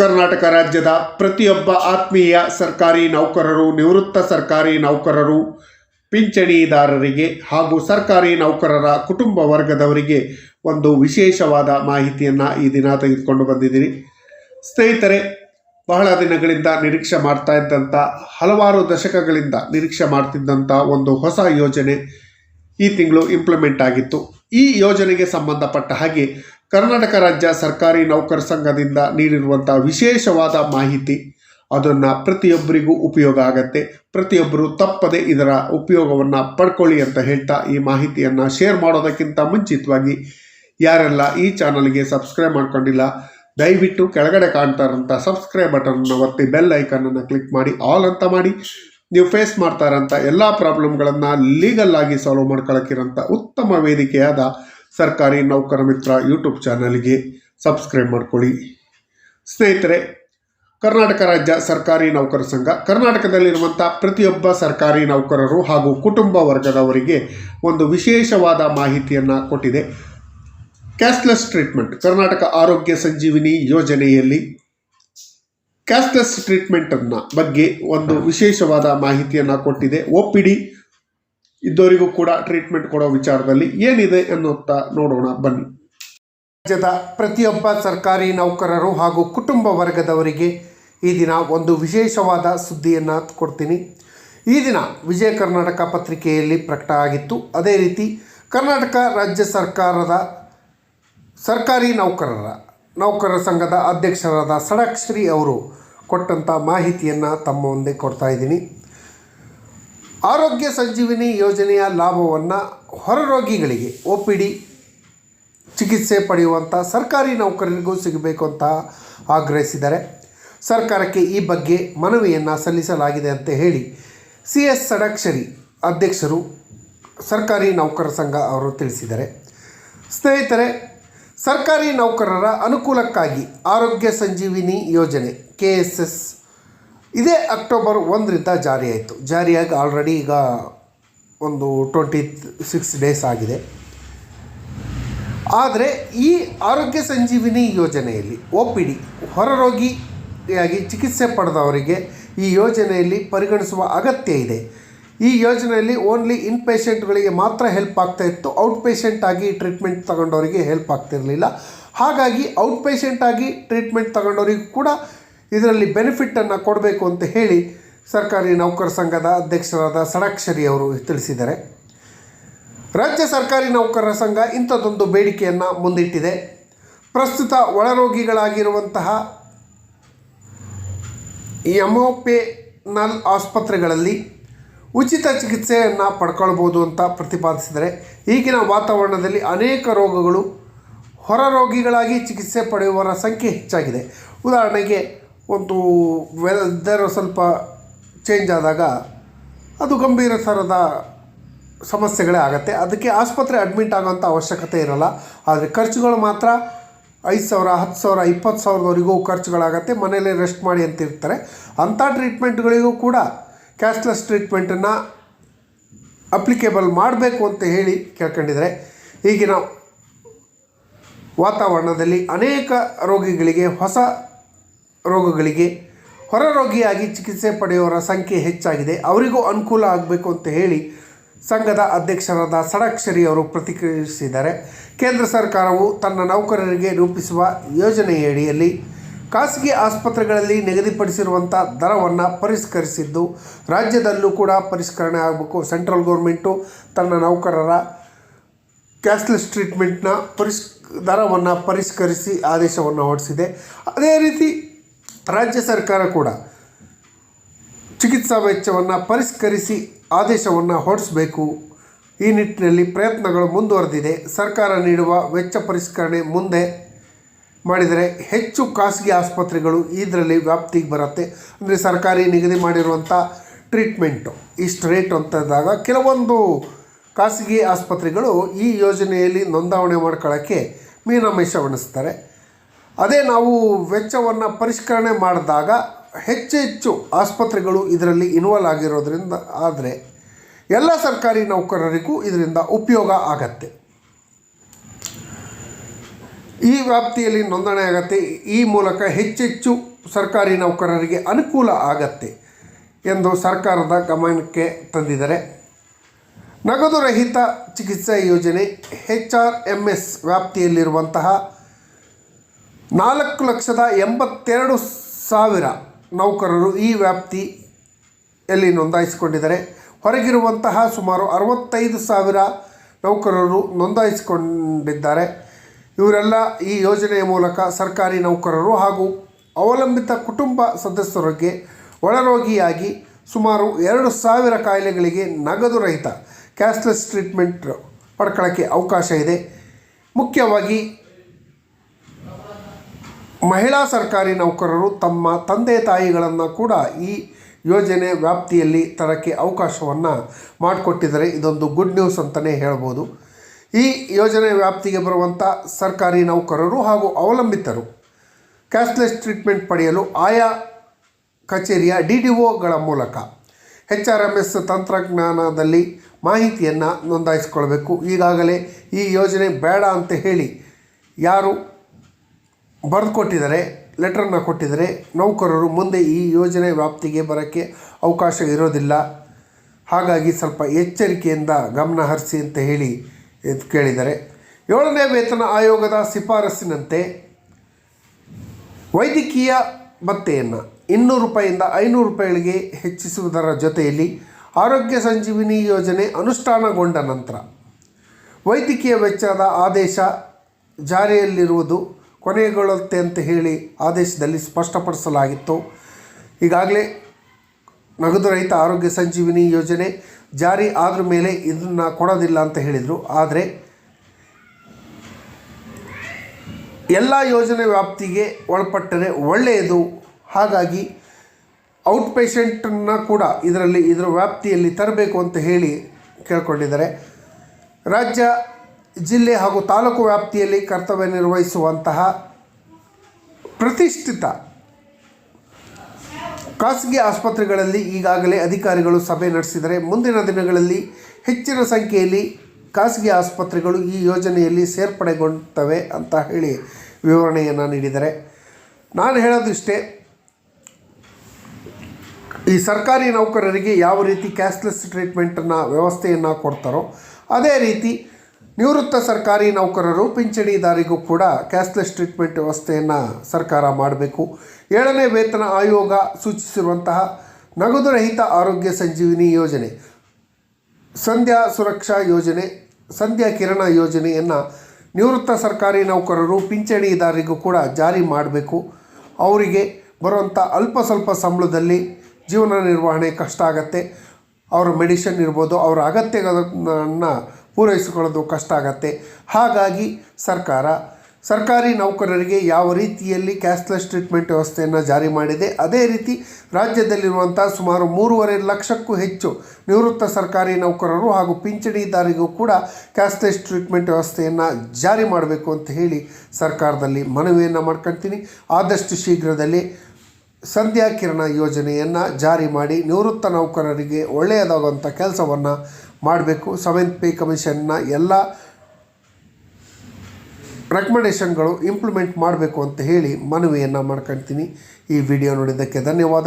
ಕರ್ನಾಟಕ ರಾಜ್ಯದ ಪ್ರತಿಯೊಬ್ಬ ಆತ್ಮೀಯ ಸರ್ಕಾರಿ ನೌಕರರು, ನಿವೃತ್ತ ಸರ್ಕಾರಿ ನೌಕರರು, ಪಿಂಚಣಿದಾರರಿಗೆ ಹಾಗೂ ಸರ್ಕಾರಿ ನೌಕರರ ಕುಟುಂಬ ವರ್ಗದವರಿಗೆ ಒಂದು ವಿಶೇಷವಾದ ಮಾಹಿತಿಯನ್ನು ಈ ದಿನ ತೆಗೆದುಕೊಂಡು ಬಂದಿದ್ದೀನಿ ಸ್ನೇಹಿತರೆ, ಬಹಳ ದಿನಗಳಿಂದ ನಿರೀಕ್ಷೆ ಮಾಡ್ತಾ ಇದ್ದಂಥ ಹಲವಾರು ದಶಕಗಳಿಂದ ನಿರೀಕ್ಷೆ ಮಾಡ್ತಿದ್ದಂಥ ಒಂದು ಹೊಸ ಯೋಜನೆ ಈ ತಿಂಗಳು ಇಂಪ್ಲಿಮೆಂಟ್ ಆಗಿತ್ತು. ಈ ಯೋಜನೆಗೆ ಸಂಬಂಧಪಟ್ಟ ಹಾಗೆ ಕರ್ನಾಟಕ ರಾಜ್ಯ ಸರ್ಕಾರಿ ನೌಕರ ಸಂಘದಿಂದ ನೀಡಿರುವಂಥ ವಿಶೇಷವಾದ ಮಾಹಿತಿ ಅದನ್ನು ಪ್ರತಿಯೊಬ್ಬರಿಗೂ ಉಪಯೋಗ ಆಗತ್ತೆ. ಪ್ರತಿಯೊಬ್ಬರು ತಪ್ಪದೆ ಇದರ ಉಪಯೋಗವನ್ನು ಪಡ್ಕೊಳ್ಳಿ ಅಂತ ಹೇಳ್ತಾ ಈ ಮಾಹಿತಿಯನ್ನು ಶೇರ್ ಮಾಡೋದಕ್ಕಿಂತ ಮುಂಚಿತವಾಗಿ ಯಾರೆಲ್ಲ ಈ ಚಾನಲ್ಗೆ ಸಬ್ಸ್ಕ್ರೈಬ್ ಮಾಡ್ಕೊಂಡಿಲ್ಲ, ದಯವಿಟ್ಟು ಕೆಳಗಡೆ ಕಾಣ್ತಾ ಇರೋಂಥ ಸಬ್ಸ್ಕ್ರೈಬ್ ಬಟನ್ನ ಒತ್ತಿ ಬೆಲ್ ಐಕನನ್ನು ಕ್ಲಿಕ್ ಮಾಡಿ ಆಲ್ ಅಂತ ಮಾಡಿ. ನೀವು ಫೇಸ್ ಮಾಡ್ತಾ ಇರೋಂಥ ಎಲ್ಲ ಪ್ರಾಬ್ಲಮ್ಗಳನ್ನು ಲೀಗಲ್ ಆಗಿ ಸಾಲ್ವ್ ಮಾಡ್ಕೊಳ್ಳೋಕ್ಕಿರೋಂಥ ಉತ್ತಮ ವೇದಿಕೆಯಾದ ಸರ್ಕಾರಿ ನೌಕರ ಮಿತ್ರ ಯೂಟ್ಯೂಬ್ ಚಾನಲ್ಗೆ ಸಬ್ಸ್ಕ್ರೈಬ್ ಮಾಡ್ಕೊಳ್ಳಿ. ಸ್ನೇಹಿತರೆ, ಕರ್ನಾಟಕ ರಾಜ್ಯ ಸರ್ಕಾರಿ ನೌಕರ ಸಂಘ ಕರ್ನಾಟಕದಲ್ಲಿರುವಂಥ ಪ್ರತಿಯೊಬ್ಬ ಸರ್ಕಾರಿ ನೌಕರರು ಹಾಗೂ ಕುಟುಂಬ ವರ್ಗದವರಿಗೆ ಒಂದು ವಿಶೇಷವಾದ ಮಾಹಿತಿಯನ್ನು ಕೊಟ್ಟಿದೆ. ಕ್ಯಾಶ್ಲೆಸ್ ಟ್ರೀಟ್ಮೆಂಟ್, ಕರ್ನಾಟಕ ಆರೋಗ್ಯ ಸಂಜೀವಿನಿ ಯೋಜನೆಯಲ್ಲಿ ಕ್ಯಾಶ್ಲೆಸ್ ಟ್ರೀಟ್ಮೆಂಟನ್ನು ಬಗ್ಗೆ ಒಂದು ವಿಶೇಷವಾದ ಮಾಹಿತಿಯನ್ನು ಕೊಟ್ಟಿದೆ. ಒ ಪಿ ಡಿ ಇದ್ದವರಿಗೂ ಕೂಡ ಟ್ರೀಟ್ಮೆಂಟ್ ಕೊಡೋ ವಿಚಾರದಲ್ಲಿ ಏನಿದೆ ಎನ್ನುತ್ತಾ ನೋಡೋಣ, ಬನ್ನಿ. ರಾಜ್ಯದ ಪ್ರತಿಯೊಬ್ಬ ಸರ್ಕಾರಿ ನೌಕರರು ಹಾಗೂ ಕುಟುಂಬ ವರ್ಗದವರಿಗೆ ಈ ದಿನ ಒಂದು ವಿಶೇಷವಾದ ಸುದ್ದಿಯನ್ನು ಕೊಡ್ತೀನಿ. ಈ ದಿನ ವಿಜಯ ಕರ್ನಾಟಕ ಪತ್ರಿಕೆಯಲ್ಲಿ ಪ್ರಕಟ ಆಗಿತ್ತು. ಅದೇ ರೀತಿ ಕರ್ನಾಟಕ ರಾಜ್ಯ ಸರ್ಕಾರದ ಸರ್ಕಾರಿ ನೌಕರರ ನೌಕರರ ಸಂಘದ ಅಧ್ಯಕ್ಷರಾದ ಸಡಕ್ಶ್ರೀ ಅವರು ಕೊಟ್ಟಂಥ ಮಾಹಿತಿಯನ್ನು ತಮ್ಮ ಮುಂದೆ ಕೊಡ್ತಾ ಇದ್ದೀನಿ. ಆರೋಗ್ಯ ಸಂಜೀವಿನಿ ಯೋಜನೆಯ ಲಾಭವನ್ನು ಹೊರರೋಗಿಗಳಿಗೆ ಒ ಪಿ ಡಿ ಚಿಕಿತ್ಸೆ ಪಡೆಯುವಂಥ ಸರ್ಕಾರಿ ನೌಕರರಿಗೂ ಸಿಗಬೇಕು ಅಂತ ಆಗ್ರಹಿಸಿದ್ದಾರೆ. ಸರ್ಕಾರಕ್ಕೆ ಈ ಬಗ್ಗೆ ಮನವಿಯನ್ನು ಸಲ್ಲಿಸಲಾಗಿದೆ ಅಂತ ಹೇಳಿ ಸಿ ಎಸ್ ಸಡಕ್ಷರಿ ಅಧ್ಯಕ್ಷರು ಸರ್ಕಾರಿ ನೌಕರರ ಸಂಘ ಅವರು ತಿಳಿಸಿದ್ದಾರೆ. ಸ್ನೇಹಿತರೆ, ಸರ್ಕಾರಿ ನೌಕರರ ಅನುಕೂಲಕ್ಕಾಗಿ ಆರೋಗ್ಯ ಸಂಜೀವಿನಿ ಯೋಜನೆ ಕೆ ಎಸ್ ಎಸ್ ಇದೇ ಅಕ್ಟೋಬರ್ ಒಂದರಿಂದ ಜಾರಿಯಾಯಿತು. ಜಾರಿಯಾಗಿ ಆಲ್ರೆಡಿ ಈಗ ಒಂದು ಟ್ವೆಂಟಿ ಸಿಕ್ಸ್ ಡೇಸ್ ಆಗಿದೆ. ಆದರೆ ಈ ಆರೋಗ್ಯ ಸಂಜೀವಿನಿ ಯೋಜನೆಯಲ್ಲಿ ಒ ಪಿ ಡಿ, ಹೊರರೋಗಿಯಾಗಿ ಚಿಕಿತ್ಸೆ ಪಡೆದವರಿಗೆ ಈ ಯೋಜನೆಯಲ್ಲಿ ಪರಿಗಣಿಸುವ ಅಗತ್ಯ ಇದೆ. ಈ ಯೋಜನೆಯಲ್ಲಿ ಓನ್ಲಿ ಇನ್ ಪೇಷೆಂಟ್ಗಳಿಗೆ ಮಾತ್ರ ಹೆಲ್ಪ್ ಆಗ್ತಾ ಇತ್ತು. ಔಟ್ ಪೇಷೆಂಟ್ ಆಗಿ ಟ್ರೀಟ್ಮೆಂಟ್ ತಗೊಂಡವರಿಗೆ ಹೆಲ್ಪ್ ಆಗ್ತಿರಲಿಲ್ಲ. ಹಾಗಾಗಿ ಔಟ್ ಪೇಷೆಂಟ್ ಆಗಿ ಟ್ರೀಟ್ಮೆಂಟ್ ತಗೊಂಡವರಿಗೂ ಕೂಡ ಇದರಲ್ಲಿ ಬೆನಿಫಿಟ್ಟನ್ನು ಕೊಡಬೇಕು ಅಂತ ಹೇಳಿ ಸರ್ಕಾರಿ ನೌಕರ ಸಂಘದ ಅಧ್ಯಕ್ಷರಾದ ಸಡಾಕ್ಷರಿ ಅವರು ತಿಳಿಸಿದ್ದಾರೆ. ರಾಜ್ಯ ಸರ್ಕಾರಿ ನೌಕರರ ಸಂಘ ಇಂಥದ್ದೊಂದು ಬೇಡಿಕೆಯನ್ನು ಮುಂದಿಟ್ಟಿದೆ. ಪ್ರಸ್ತುತ ಒಳರೋಗಿಗಳಾಗಿರುವಂತಹ ಎಮೋಪೆನಲ್ ಆಸ್ಪತ್ರೆಗಳಲ್ಲಿ ಉಚಿತ ಚಿಕಿತ್ಸೆಯನ್ನು ಪಡ್ಕೊಳ್ಬೋದು ಅಂತ ಪ್ರತಿಪಾದಿಸಿದರೆ ಈಗಿನ ವಾತಾವರಣದಲ್ಲಿ ಅನೇಕ ರೋಗಗಳು ಹೊರ ರೋಗಿಗಳಾಗಿ ಚಿಕಿತ್ಸೆ ಪಡೆಯುವವರ ಸಂಖ್ಯೆ ಹೆಚ್ಚಾಗಿದೆ. ಉದಾಹರಣೆಗೆ ಒಂದು ವೆದರ್ ಸ್ವಲ್ಪ ಚೇಂಜ್ ಆದಾಗ ಅದು ಗಂಭೀರ ಥರದ ಸಮಸ್ಯೆಗಳೇ ಆಗುತ್ತೆ. ಅದಕ್ಕೆ ಆಸ್ಪತ್ರೆ ಅಡ್ಮಿಟ್ ಆಗೋಂಥ ಅವಶ್ಯಕತೆ ಇರಲ್ಲ. ಆದರೆ ಖರ್ಚುಗಳು ಮಾತ್ರ ಐದು ಸಾವಿರ, ಹತ್ತು ಸಾವಿರ, ಇಪ್ಪತ್ತು ಸಾವಿರದವರೆಗೂ ಖರ್ಚುಗಳಾಗತ್ತೆ. ಮನೇಲೇ ರೆಸ್ಟ್ ಮಾಡಿ ಅಂತ ಇರ್ತಾರೆ. ಅಂಥ ಟ್ರೀಟ್ಮೆಂಟ್ಗಳಿಗೂ ಕೂಡ ಕ್ಯಾಶ್ಲೆಸ್ ಟ್ರೀಟ್ಮೆಂಟನ್ನು ಅಪ್ಲಿಕೇಬಲ್ ಮಾಡಬೇಕು ಅಂತ ಹೇಳಿ ಕೇಳ್ಕೊಂಡಿದ್ದಾರೆ ಈಗಿನ ವಾತಾವರಣದಲ್ಲಿ ಅನೇಕ ರೋಗಿಗಳಿಗೆ ಹೊಸ ರೋಗಗಳಿಗೆ ಹೊರ ರೋಗಿಯಾಗಿ ಚಿಕಿತ್ಸೆ ಪಡೆಯುವವರ ಸಂಖ್ಯೆ ಹೆಚ್ಚಾಗಿದೆ. ಅವರಿಗೂ ಅನುಕೂಲ ಆಗಬೇಕು ಅಂತ ಹೇಳಿ ಸಂಘದ ಅಧ್ಯಕ್ಷರಾದ ಸಡಾಕ್ಷರಿ ಅವರು ಪ್ರತಿಕ್ರಿಯಿಸಿದ್ದಾರೆ. ಕೇಂದ್ರ ಸರ್ಕಾರವು ತನ್ನ ನೌಕರರಿಗೆ ರೂಪಿಸುವ ಯೋಜನೆಯಡಿಯಲ್ಲಿ ಖಾಸಗಿ ಆಸ್ಪತ್ರೆಗಳಲ್ಲಿ ನಿಗದಿಪಡಿಸಿರುವಂಥ ದರವನ್ನು ಪರಿಷ್ಕರಿಸಿದ್ದು, ರಾಜ್ಯದಲ್ಲೂ ಕೂಡ ಪರಿಷ್ಕರಣೆ ಆಗಬೇಕು. ಸೆಂಟ್ರಲ್ ಗೌರ್ಮೆಂಟು ತನ್ನ ನೌಕರರ ಕ್ಯಾಶ್ಲೆಸ್ ಟ್ರೀಟ್ಮೆಂಟ್ನ ಪರಿಷ್ ದರವನ್ನು ಪರಿಷ್ಕರಿಸಿ ಆದೇಶವನ್ನು ಹೊರಡಿಸಿದೆ. ಅದೇ ರೀತಿ ರಾಜ್ಯ ಸರ್ಕಾರ ಕೂಡ ಚಿಕಿತ್ಸಾ ವೆಚ್ಚವನ್ನು ಪರಿಷ್ಕರಿಸಿ ಆದೇಶವನ್ನು ಹೊರಡಿಸಬೇಕು. ಈ ನಿಟ್ಟಿನಲ್ಲಿ ಪ್ರಯತ್ನಗಳು ಮುಂದುವರೆದಿದೆ. ಸರ್ಕಾರ ನೀಡುವ ವೆಚ್ಚ ಪರಿಷ್ಕರಣೆ ಮುಂದೆ ಮಾಡಿದರೆ ಹೆಚ್ಚು ಖಾಸಗಿ ಆಸ್ಪತ್ರೆಗಳು ಇದರಲ್ಲಿ ವ್ಯಾಪ್ತಿಗೆ ಬರುತ್ತೆ. ಅಂದರೆ ಸರ್ಕಾರಿ ನಿಗದಿ ಮಾಡಿರುವಂಥ ಟ್ರೀಟ್ಮೆಂಟು ಇಷ್ಟು ರೇಟ್ ಅಂತಂದಾಗ ಕೆಲವೊಂದು ಖಾಸಗಿ ಆಸ್ಪತ್ರೆಗಳು ಈ ಯೋಜನೆಯಲ್ಲಿ ನೋಂದಾವಣೆ ಮಾಡ್ಕೊಳ್ಳೋಕ್ಕೆ ಮೀನಾಮೇಷವಣಿಸ್ತಾರೆ ಅದೇ ನಾವು ವೆಚ್ಚವನ್ನು ಪರಿಷ್ಕರಣೆ ಮಾಡಿದಾಗ ಹೆಚ್ಚು ಹೆಚ್ಚು ಆಸ್ಪತ್ರೆಗಳು ಇದರಲ್ಲಿ ಇನ್ವಾಲ್ವ್ ಆಗಿರೋದ್ರಿಂದ ಆದರೆ ಎಲ್ಲ ಸರ್ಕಾರಿ ನೌಕರರಿಗೂ ಇದರಿಂದ ಉಪಯೋಗ ಆಗತ್ತೆ. ಈ ವ್ಯಾಪ್ತಿಯಲ್ಲಿ ನೋಂದಣಿ ಆಗತ್ತೆ. ಈ ಮೂಲಕ ಹೆಚ್ಚೆಚ್ಚು ಸರ್ಕಾರಿ ನೌಕರರಿಗೆ ಅನುಕೂಲ ಆಗತ್ತೆ ಎಂದು ಸರ್ಕಾರದ ಗಮನಕ್ಕೆ ತಂದಿದ್ದಾರೆ. ನಗದು ರಹಿತ ಚಿಕಿತ್ಸಾ ಯೋಜನೆ ಹೆಚ್ ಆರ್ ಎಂ ಎಸ್ ವ್ಯಾಪ್ತಿಯಲ್ಲಿರುವಂತಹ ನಾಲ್ಕು ಲಕ್ಷದ ಎಂಬತ್ತೆರಡು ಸಾವಿರ ನೌಕರರು ಈ ವ್ಯಾಪ್ತಿಯಲ್ಲಿ ನೋಂದಾಯಿಸಿಕೊಂಡಿದ್ದಾರೆ. ಹೊರಗಿರುವಂತಹ ಸುಮಾರು ಅರವತ್ತೈದು ಸಾವಿರ ನೌಕರರು ನೋಂದಾಯಿಸಿಕೊಂಡಿದ್ದಾರೆ. ಇವರೆಲ್ಲ ಈ ಯೋಜನೆಯ ಮೂಲಕ ಸರ್ಕಾರಿ ನೌಕರರು ಹಾಗೂ ಅವಲಂಬಿತ ಕುಟುಂಬ ಸದಸ್ಯರಿಗೆ ಒಳರೋಗಿಯಾಗಿ ಸುಮಾರು ಎರಡು ಸಾವಿರ ಕಾಯಿಲೆಗಳಿಗೆ ನಗದು ರಹಿತ ಕ್ಯಾಶ್ಲೆಸ್ ಟ್ರೀಟ್ಮೆಂಟ್ ಪಡ್ಕೊಳ್ಳೋಕ್ಕೆ ಅವಕಾಶ ಇದೆ. ಮುಖ್ಯವಾಗಿ ಮಹಿಳಾ ಸರ್ಕಾರಿ ನೌಕರರು ತಮ್ಮ ತಂದೆ ತಾಯಿಗಳನ್ನು ಕೂಡ ಈ ಯೋಜನೆ ವ್ಯಾಪ್ತಿಯಲ್ಲಿ ತರಕ್ಕೆ ಅವಕಾಶವನ್ನು ಮಾಡಿಕೊಟ್ಟಿದ್ದಾರೆ. ಇದೊಂದು ಗುಡ್ ನ್ಯೂಸ್ ಅಂತಲೇ ಹೇಳ್ಬೋದು. ಈ ಯೋಜನೆ ವ್ಯಾಪ್ತಿಗೆ ಬರುವಂಥ ಸರ್ಕಾರಿ ನೌಕರರು ಹಾಗೂ ಅವಲಂಬಿತರು ಕ್ಯಾಶ್ಲೆಸ್ ಟ್ರೀಟ್ಮೆಂಟ್ ಪಡೆಯಲು ಆಯಾ ಕಚೇರಿಯ ಡಿ ಡಿ ಒಗಳ ಮೂಲಕ ಎಚ್ ಆರ್ ಎಂ ಎಸ್ ತಂತ್ರಜ್ಞಾನದಲ್ಲಿ ಮಾಹಿತಿಯನ್ನು ನೋಂದಾಯಿಸಿಕೊಳ್ಬೇಕು. ಈಗಾಗಲೇ ಈ ಯೋಜನೆ ಬೇಡ ಅಂತ ಹೇಳಿ ಯಾರು ಬರೆದು ಕೊಟ್ಟಿದ್ದಾರೆ ಲೆಟ್ರನ್ನು ಕೊಟ್ಟಿದ್ದಾರೆ. ನೌಕರರು ಮುಂದೆ ಈ ಯೋಜನೆ ವ್ಯಾಪ್ತಿಗೆ ಬರೋಕ್ಕೆ ಅವಕಾಶ ಇರೋದಿಲ್ಲ. ಹಾಗಾಗಿ ಸ್ವಲ್ಪ ಎಚ್ಚರಿಕೆಯಿಂದ ಗಮನ ಹರಿಸಿ ಅಂತ ಹೇಳಿ ಕೇಳಿದ್ದಾರೆ. ಏಳನೇ ವೇತನ ಆಯೋಗದ ಶಿಫಾರಸ್ಸಿನಂತೆ ವೈದ್ಯಕೀಯ ಭತ್ತೆಯನ್ನು ಇನ್ನೂರು ರೂಪಾಯಿಂದ ಐನೂರು ರೂಪಾಯಿಗಳಿಗೆ ಹೆಚ್ಚಿಸುವುದರ ಜೊತೆಯಲ್ಲಿ ಆರೋಗ್ಯ ಸಂಜೀವಿನಿ ಯೋಜನೆ ಅನುಷ್ಠಾನಗೊಂಡ ನಂತರ ವೈದ್ಯಕೀಯ ವೆಚ್ಚದ ಆದೇಶ ಜಾರಿಯಲ್ಲಿರುವುದು ಕೊನೆಗೊಳ್ಳುತ್ತೆ ಅಂತ ಹೇಳಿ ಆದೇಶದಲ್ಲಿ ಸ್ಪಷ್ಟಪಡಿಸಲಾಗಿತ್ತು. ಈಗಾಗಲೇ ನಗದು ರಹಿತ ಆರೋಗ್ಯ ಸಂಜೀವಿನಿ ಯೋಜನೆ ಜಾರಿ ಆದ್ರ ಮೇಲೆ ಇದನ್ನು ಕೊಡೋದಿಲ್ಲ ಅಂತ ಹೇಳಿದರು. ಆದರೆ ಎಲ್ಲ ಯೋಜನೆ ವ್ಯಾಪ್ತಿಗೆ ಒಳಪಟ್ಟರೆ ಒಳ್ಳೆಯದು. ಹಾಗಾಗಿ ಔಟ್ ಪೇಷಂಟನ್ನು ಕೂಡ ಇದರಲ್ಲಿ ಇದರ ವ್ಯಾಪ್ತಿಯಲ್ಲಿ ತರಬೇಕು ಅಂತ ಹೇಳಿ ಕೇಳಿಕೊಂಡಿದ್ದಾರೆ. ರಾಜ್ಯ ಜಿಲ್ಲೆ ಹಾಗೂ ತಾಲೂಕು ವ್ಯಾಪ್ತಿಯಲ್ಲಿ ಕರ್ತವ್ಯ ನಿರ್ವಹಿಸುವಂತಹ ಪ್ರತಿಷ್ಠಿತ ಖಾಸಗಿ ಆಸ್ಪತ್ರೆಗಳಲ್ಲಿ ಈಗಾಗಲೇ ಅಧಿಕಾರಿಗಳು ಸಭೆ ನಡೆಸಿದರೆ ಮುಂದಿನ ದಿನಗಳಲ್ಲಿ ಹೆಚ್ಚಿನ ಸಂಖ್ಯೆಯಲ್ಲಿ ಖಾಸಗಿ ಆಸ್ಪತ್ರೆಗಳು ಈ ಯೋಜನೆಯಲ್ಲಿ ಸೇರ್ಪಡೆಗೊಳ್ಳುತ್ತವೆ ಅಂತ ಹೇಳಿ ವಿವರಣೆಯನ್ನು ನೀಡಿದ್ದಾರೆ ನಾನು ಹೇಳೋದಿಷ್ಟೇ, ಈ ಸರ್ಕಾರಿ ನೌಕರರಿಗೆ ಯಾವ ರೀತಿ ಕ್ಯಾಶ್ಲೆಸ್ ಟ್ರೀಟ್ಮೆಂಟನ್ನು ವ್ಯವಸ್ಥೆಯನ್ನು ಕೊಡ್ತಾರೋ ಅದೇ ರೀತಿ ನಿವೃತ್ತ ಸರ್ಕಾರಿ ನೌಕರರು ಪಿಂಚಣಿದಾರಿಗೂ ಕೂಡ ಕ್ಯಾಶ್ಲೆಸ್ ಟ್ರೀಟ್ಮೆಂಟ್ ವ್ಯವಸ್ಥೆಯನ್ನು ಸರ್ಕಾರ ಮಾಡಬೇಕು. ಏಳನೇ ವೇತನ ಆಯೋಗ ಸೂಚಿಸಿರುವಂತಹ ನಗದು ರಹಿತ ಆರೋಗ್ಯ ಸಂಜೀವಿನಿ ಯೋಜನೆ, ಸಂಧ್ಯಾ ಸುರಕ್ಷಾ ಯೋಜನೆ, ಸಂಧ್ಯಾ ಕಿರಣ ಯೋಜನೆಯನ್ನು ನಿವೃತ್ತ ಸರ್ಕಾರಿ ನೌಕರರು ಪಿಂಚಣಿದಾರರಿಗೂ ಕೂಡ ಜಾರಿ ಮಾಡಬೇಕು. ಅವರಿಗೆ ಬರುವಂಥ ಅಲ್ಪ ಸ್ವಲ್ಪ ಸಂಬಳದಲ್ಲಿ ಜೀವನ ನಿರ್ವಹಣೆ ಕಷ್ಟ ಆಗತ್ತೆ. ಅವರ ಮೆಡಿಷನ್ ಇರ್ಬೋದು, ಅವರ ಅಗತ್ಯಗಳನ್ನು ಪೂರೈಸಿಕೊಳ್ಳೋದು ಕಷ್ಟ ಆಗತ್ತೆ. ಹಾಗಾಗಿ ಸರ್ಕಾರ, ಸರ್ಕಾರಿ ನೌಕರರಿಗೆ ಯಾವ ರೀತಿಯಲ್ಲಿ ಕ್ಯಾಶ್ಲೆಸ್ ಟ್ರೀಟ್ಮೆಂಟ್ ವ್ಯವಸ್ಥೆಯನ್ನು ಜಾರಿ ಮಾಡಿದೆ, ಅದೇ ರೀತಿ ರಾಜ್ಯದಲ್ಲಿರುವಂಥ ಸುಮಾರು ಮೂರುವರೆ ಲಕ್ಷಕ್ಕೂ ಹೆಚ್ಚು ನಿವೃತ್ತ ಸರ್ಕಾರಿ ನೌಕರರು ಹಾಗೂ ಪಿಂಚಣಿದಾರಿಗೂ ಕೂಡ ಕ್ಯಾಶ್ಲೆಸ್ ಟ್ರೀಟ್ಮೆಂಟ್ ವ್ಯವಸ್ಥೆಯನ್ನು ಜಾರಿ ಮಾಡಬೇಕು ಅಂತ ಹೇಳಿ ಸರ್ಕಾರದಲ್ಲಿ ಮನವಿಯನ್ನು ಮಾಡ್ಕೊಳ್ತೀನಿ ಆದಷ್ಟು ಶೀಘ್ರದಲ್ಲಿ ಸಂಧ್ಯಾ ಕಿರಣ ಯೋಜನೆಯನ್ನು ಜಾರಿ ಮಾಡಿ ನಿವೃತ್ತ ನೌಕರರಿಗೆ ಒಳ್ಳೆಯದಾಗುವಂಥ ಕೆಲಸವನ್ನು ಮಾಡಬೇಕು. ಸೆವೆಂತ್ ಪೇ ಕಮಿಷನ್ನ ಎಲ್ಲ ರೆಕಮೆಂಡೇಷನ್ಗಳು ಇಂಪ್ಲಿಮೆಂಟ್ ಮಾಡಬೇಕು ಅಂತ ಹೇಳಿ ಮನವಿಯನ್ನು ಮಾಡ್ಕೊಳ್ತೀನಿ ಈ ವಿಡಿಯೋ ನೋಡಿದ್ದಕ್ಕೆ ಧನ್ಯವಾದ